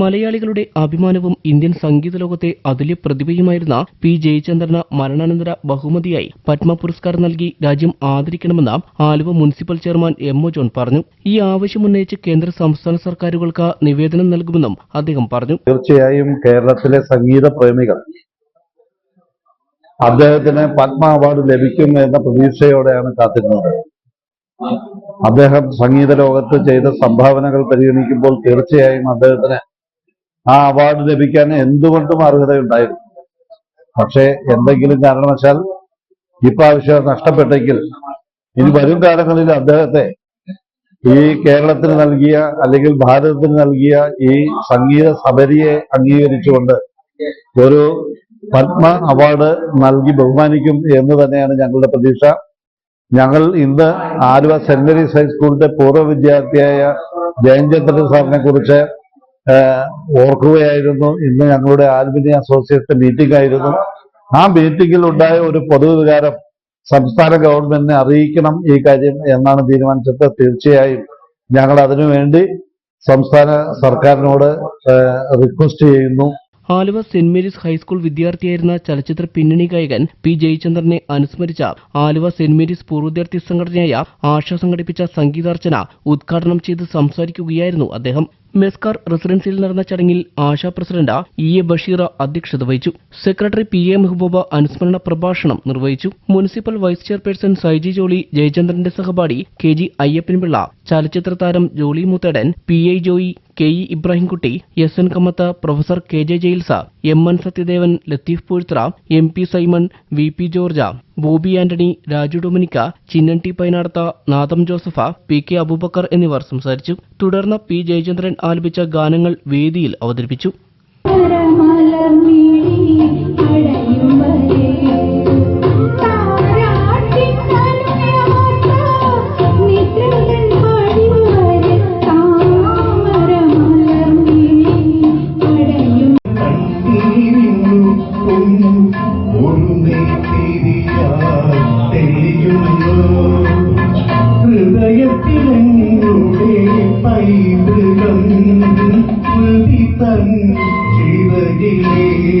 മലയാളികളുടെ അഭിമാനവും ഇന്ത്യൻ സംഗീത ലോകത്തെ അതുല്യ പ്രതിഭയുമായിരുന്ന പി ജയചന്ദ്രന് മരണാനന്തര ബഹുമതിയായി പത്മ പുരസ്കാരം നൽകി രാജ്യം ആദരിക്കണമെന്ന് Aluva municipal chairman M O John പറഞ്ഞു. ഈ ആവശ്യമുന്നയിച്ച് കേന്ദ്ര സംസ്ഥാന സർക്കാരുകൾക്ക് നിവേദനം നൽകുമെന്നും അദ്ദേഹം പറഞ്ഞു. തീർച്ചയായും കേരളത്തിലെ സംഗീത പ്രേമികൾ അദ്ദേഹത്തിന് പത്മ അവാർഡ് ലഭിക്കും എന്ന പ്രതീക്ഷയോടെയാണ് കാത്തിരുന്നത്. അദ്ദേഹം സംഗീത ലോകത്ത് ചെയ്ത സംഭാവനകൾ പരിഗണിക്കുമ്പോൾ തീർച്ചയായും അദ്ദേഹത്തിന് ആ അവാർഡ് ലഭിക്കാൻ എന്തുകൊണ്ടും അർഹതയുണ്ടായിരുന്നു. പക്ഷേ എന്തെങ്കിലും കാരണവശാൽ ഇപ്രാവശ്യം നഷ്ടപ്പെട്ടെങ്കിൽ ഇനി വരും കാലങ്ങളിൽ അദ്ദേഹത്തെ ഈ കേരളത്തിന് നൽകിയ അല്ലെങ്കിൽ ഭാരതത്തിന് നൽകിയ ഈ സംഗീത സബരിയെ അംഗീകരിച്ചുകൊണ്ട് ഒരു പത്മ അവാർഡ് നൽകി ബഹുമാനിക്കും എന്ന് തന്നെയാണ് ഞങ്ങളുടെ പ്രതീക്ഷ. ഞങ്ങൾ ഇന്ന് ആലുവ സെന്റ് മേരീസ് ഹൈസ്കൂളിന്റെ പൂർവ വിദ്യാർത്ഥിയായ ജയൻചന്ദ്രൻ സാറിനെ കുറിച്ച് ഓർക്കുകയായിരുന്നു. ഇന്ന് ഞങ്ങളുടെ ആൽബിനി അസോസിയേഷൻ മീറ്റിംഗ് ആയിരുന്നു. ആ മീറ്റിംഗിൽ ഉണ്ടായ ഒരു പൊതുവികാരം സംസ്ഥാന ഗവൺമെന്റിനെ അറിയിക്കണം ഈ കാര്യം എന്നാണ് തീരുമാനിച്ചത്. തീർച്ചയായും ഞങ്ങൾ അതിനുവേണ്ടി സംസ്ഥാന സർക്കാരിനോട് റിക്വസ്റ്റ് ചെയ്യുന്നു. Aluva Saint Mary's high school വിദ്യാർത്ഥിയായിരുന്ന ചലച്ചിത്ര പിന്നണി ഗായകൻ പി ജയചന്ദ്രനെ അനുസ്മരിച്ച ആലുവ സെന്റ് മേരീസ് പൂർവവിദ്യാർത്ഥി സംഘടനയായ ആശ സംഘടിപ്പിച്ച സംഗീതാർച്ചന ഉദ്ഘാടനം ചെയ്ത് സംസാരിക്കുകയായിരുന്നു അദ്ദേഹം. മെസ്കാർ റെസിഡൻസിയിൽ നടന്ന ചടങ്ങിൽ Asha president E A Basheer അധ്യക്ഷത വഹിച്ചു. സെക്രട്ടറി പി എ മെഹബൂബ അനുസ്മരണ പ്രഭാഷണം നിർവഹിച്ചു. Municipal vice chairperson Saiji Jolly ജയചന്ദ്രന്റെ സഹപാഠി കെ ജി അയ്യപ്പൻപിള്ള ചലച്ചിത്ര താരം Jolly Muthadan P I Joy K E Ibrahimkutty S N Kamath professor K J Giles M N Sathyadevan Latheef പൂഴ്ത്ര M P Simon V P George Bobby Antony Raju Dominic Chinnan T Painadath നാദം ജോസഫ P K Abubakar എന്നിവർ സംസാരിച്ചു. തുടർന്ന് P Jayachandran ആലപിച്ച ഗാനങ്ങൾ വേദിയിൽ അവതരിപ്പിച്ചു. തൻ ചിറകിലേറി